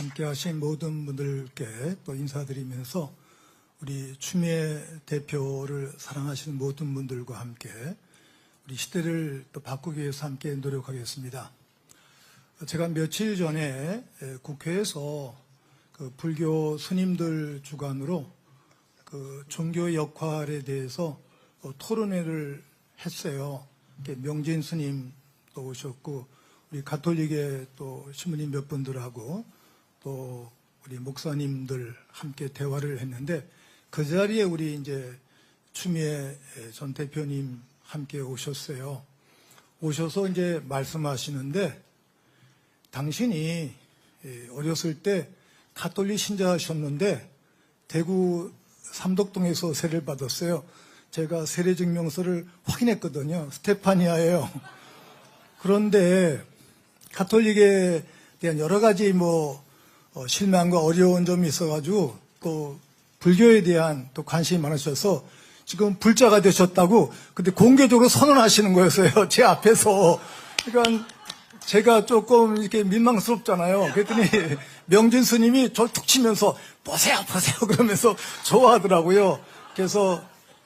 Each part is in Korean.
함께 하신 모든 분들께 또 인사드리면서 우리 추미애 대표를 사랑하시는 모든 분들과 함께 우리 시대를 또 바꾸기 위해서 함께 노력하겠습니다. 제가 며칠 전에 에, 국회에서 그 불교 스님들 주관으로 그 종교 역할에 대해서 어, 토론회를 했어요. 명진 스님도 오셨고 우리 가톨릭의 또 신부님 몇 분들하고 또 우리 목사님들 함께 대화를 했는데 그 자리에 우리 이제 추미애 전 대표님 함께 오셨어요. 오셔서 이제 말씀하시는데 당신이 예, 어렸을 때 가톨릭 신자하셨는데 대구 삼덕동에서 세례를 받았어요. 제가 세례 증명서를 확인했거든요. 스테파니아예요. 그런데 가톨릭에 대한 여러 가지 뭐 어, 실망과 어려운 점이 있어가지고 또 불교에 대한 또 관심이 많으셔서 지금 불자가 되셨다고 근데 공개적으로 선언하시는 거였어요. 제 앞에서. 그러니까 제가 조금 이렇게 민망스럽잖아요. 그랬더니 명진 스님이 저 툭 치면서 보세요, 보세요 그러면서 좋아하더라고요. 그래서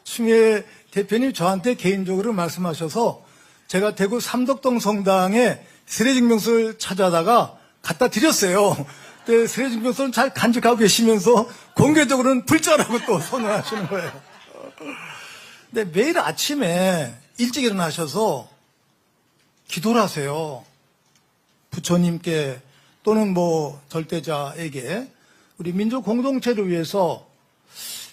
추미애 대표님 저한테 개인적으로 말씀하셔서 제가 대구 삼덕동 성당에 세례증명서를 찾아다가 갖다 드렸어요. 근데 세례증명서는 잘 간직하고 계시면서 공개적으로는 불자라고 또 선언하시는 거예요. 근데 매일 아침에 일찍 일어나셔서 기도를 하세요. 부처님께 또는 뭐 절대자에게 우리 민족 공동체를 위해서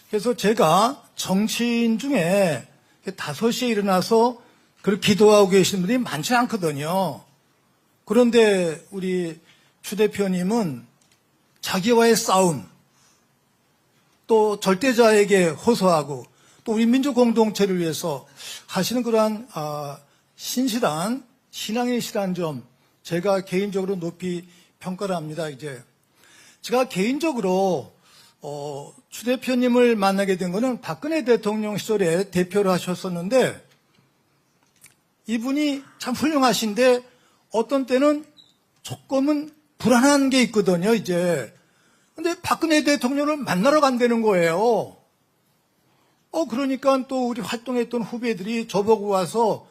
그래서 제가 정치인 중에 5시에 일어나서 그렇게 기도하고 계시는 분들이 많지 않거든요. 그런데 우리 추 대표님은 자기와의 싸움, 또 절대자에게 호소하고 또 우리 민족 공동체를 위해서 하시는 그러한 아, 신실한 신앙의 실한 점 제가 개인적으로 높이 평가를 합니다. 이제 제가 개인적으로 어, 추 대표님을 만나게 된 거는 박근혜 대통령 시절에 대표를 하셨었는데 이분이 참 훌륭하신데 어떤 때는 조금은 불안한 게 있거든요, 이제. 근데 박근혜 대통령을 만나러 간다는 거예요. 어, 그러니까 또 우리 활동했던 후배들이 저보고 와서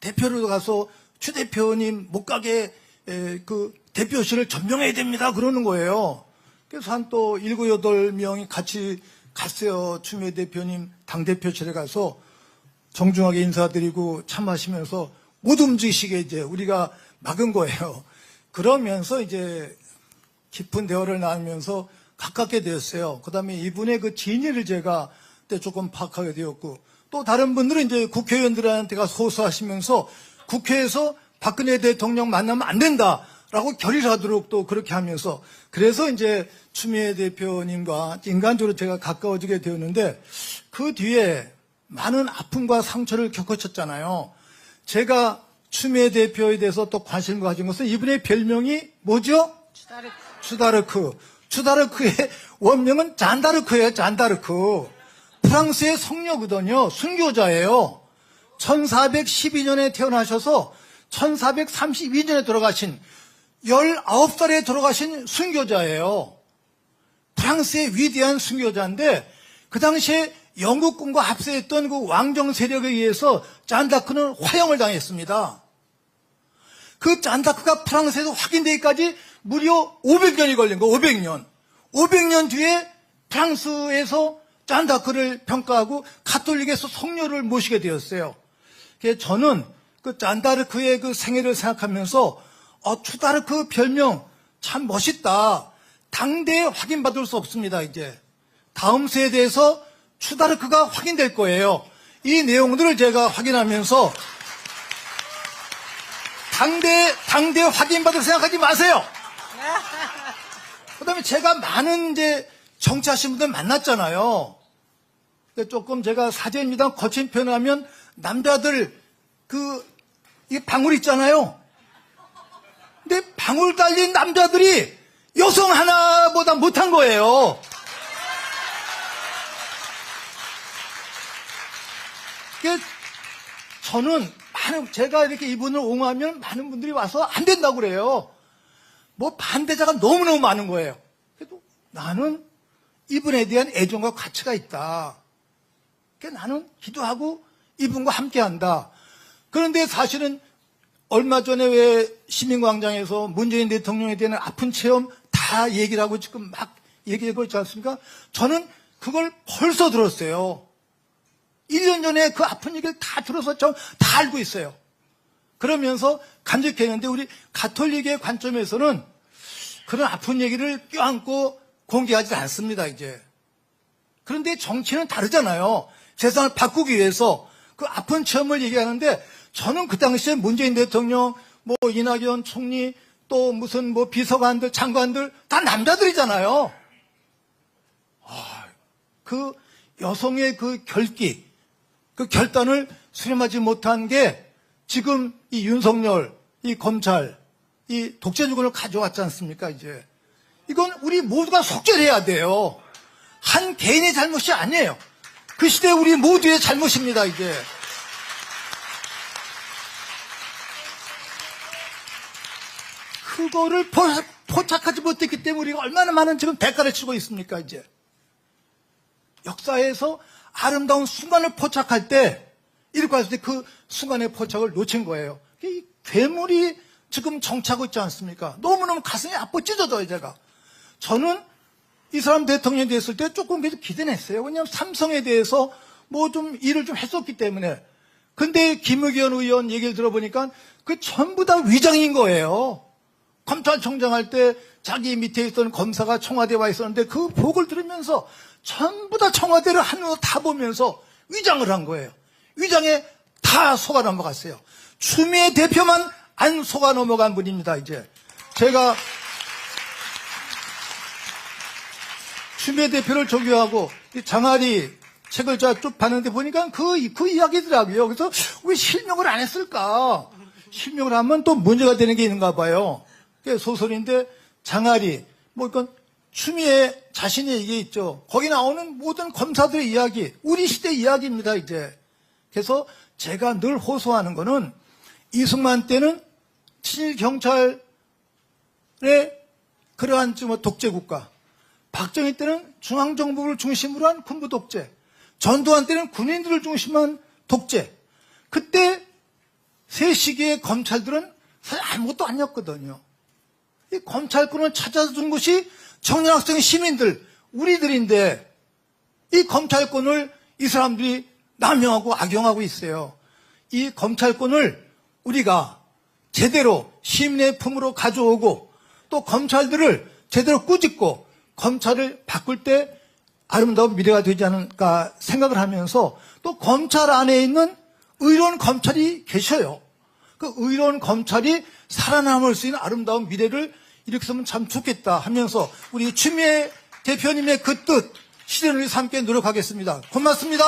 대표로 가서 추 대표님 못 가게 에, 그 대표실을 점령해야 됩니다. 그러는 거예요. 그래서 한또 일곱 여덟 명이 같이 갔어요. 추미애 대표님 당대표실에 가서 정중하게 인사드리고 참하시면서 못 움직이시게 이제 우리가 막은 거예요. 그러면서 이제 깊은 대화를 나누면서 가깝게 되었어요. 그 다음에 이분의 그 진위를 제가 그때 조금 파악하게 되었고 또 다른 분들은 이제 국회의원들한테 가 소수하시면서 국회에서 박근혜 대통령 만나면 안 된다라고 결의하도록 또 그렇게 하면서 그래서 이제 추미애 대표님과 인간적으로 제가 가까워지게 되었는데 그 뒤에 많은 아픔과 상처를 겪으셨잖아요. 제가 추미애 대표에 대해서 또 관심 을 가진 것은 이분의 별명이 뭐죠? 추다르크. 추다르크. 추다르크의 원명은 잔다르크예요, 잔다르크. 프랑스의 성녀거든요. 순교자예요. 1412년에 태어나셔서 1432년에 돌아가신 19살에 돌아가신 순교자예요. 프랑스의 위대한 순교자인데 그 당시에 영국군과 합세했던 그 왕정 세력에 의해서 잔다크는 화형을 당했습니다. 그 잔다크가 프랑스에서 확인되기까지 무려 500년이 걸린 거, 500년. 500년 뒤에 프랑스에서 잔다크를 평가하고 가톨릭에서 성녀를 모시게 되었어요. 저는 그 잔다르크의 그 생애를 생각하면서 어, 추다르크 별명 참 멋있다. 당대에 확인받을 수 없습니다, 이제. 다음 세대에서 추다르크가 확인될 거예요. 이 내용들을 제가 확인하면서 당대, 당대 확인받을 생각하지 마세요. 그 다음에 제가 많은 이제 정치하신 분들 만났잖아요. 근데 조금 제가 사제입니다. 거친 표현하면 남자들 그, 이 방울 있잖아요. 근데 방울 달린 남자들이 여성 하나보다 못한 거예요. 그 저는 많은 제가 이렇게 이분을 옹호하면 많은 분들이 와서 안 된다고 그래요. 뭐 반대자가 너무너무 많은 거예요. 그래도 나는 이분에 대한 애정과 가치가 있다. 그러니까 나는 기도하고 이분과 함께 한다. 그런데 사실은 얼마 전에 왜 시민광장에서 문재인 대통령에 대한 아픈 체험 다 얘기를 하고 지금 막 얘기하고 있지 않습니까? 저는 그걸 벌써 들었어요. 1년 전에 그 아픈 얘기를 다 들어서 저 다 알고 있어요. 그러면서 감격했는데 우리 가톨릭의 관점에서는 그런 아픈 얘기를 껴안고 공개하지 않습니다, 이제. 그런데 정치는 다르잖아요. 세상을 바꾸기 위해서 그 아픈 체험을 얘기하는데 저는 그 당시에 문재인 대통령, 뭐 이낙연 총리, 또 무슨 뭐 비서관들, 장관들 다 남자들이잖아요. 아, 그 여성의 그 결기, 그 결단을 수렴하지 못한 게 지금 이 윤석열, 이 검찰, 이 독재주권을 가져왔지 않습니까, 이제. 이건 우리 모두가 속죄해야 돼요. 한 개인의 잘못이 아니에요. 그 시대 우리 모두의 잘못입니다, 이제. 그거를 포, 포착하지 못했기 때문에 우리가 얼마나 많은 지금 대가를 치고 있습니까, 이제. 역사에서 아름다운 순간을 포착할 때, 이렇게 했을 때 그 순간의 포착을 놓친 거예요. 이 괴물이 지금 정치하고 있지 않습니까? 너무너무 가슴이 아파 찢어져요, 제가. 저는 이 사람 대통령이 됐을 때 조금 그래도 기대는 했어요. 왜냐하면 삼성에 대해서 뭐 좀 일을 좀 했었기 때문에. 근데 김의견 의원 얘기를 들어보니까 그 전부 다 위장인 거예요. 검찰총장 할 때 자기 밑에 있던 검사가 청와대에 와 있었는데 그 복을 들으면서 전부 다 청와대를 한눈으로 다 보면서 위장을 한 거예요. 위장에 다 속아 넘어갔어요. 추미애 대표만 안 속아 넘어간 분입니다, 이제. 제가 추미애 대표를 존경하고 이 장하리 책을 쭉 봤는데 보니까 그, 그 이야기더라고요. 그래서 왜 실명을 안 했을까? 실명을 하면 또 문제가 되는 게 있는가 봐요. 소설인데 장하리, 뭐 이건 추미애 자신의 얘기 있죠. 거기 나오는 모든 검사들의 이야기, 우리 시대 이야기입니다, 이제. 그래서 제가 늘 호소하는 거는 이승만 때는 친일 경찰의 그러한 좀 독재 국가, 박정희 때는 중앙정부를 중심으로 한 군부 독재, 전두환 때는 군인들을 중심한 독재. 그때 세 시기의 검찰들은 사실 아무것도 아니었거든요. 이 검찰권을 찾아서 준 것이 청년학생 시민들, 우리들인데 이 검찰권을 이 사람들이 남용하고 악용하고 있어요. 이 검찰권을 우리가 제대로 시민의 품으로 가져오고 또 검찰들을 제대로 꾸짖고 검찰을 바꿀 때 아름다운 미래가 되지 않을까 생각을 하면서 또 검찰 안에 있는 의로운 검찰이 계셔요. 그 의로운 검찰이 살아남을 수 있는 아름다운 미래를 쓰면 참 좋겠다 하면서 우리 추미애 대표님의 그 뜻 실현을 함께 노력하겠습니다. 고맙습니다.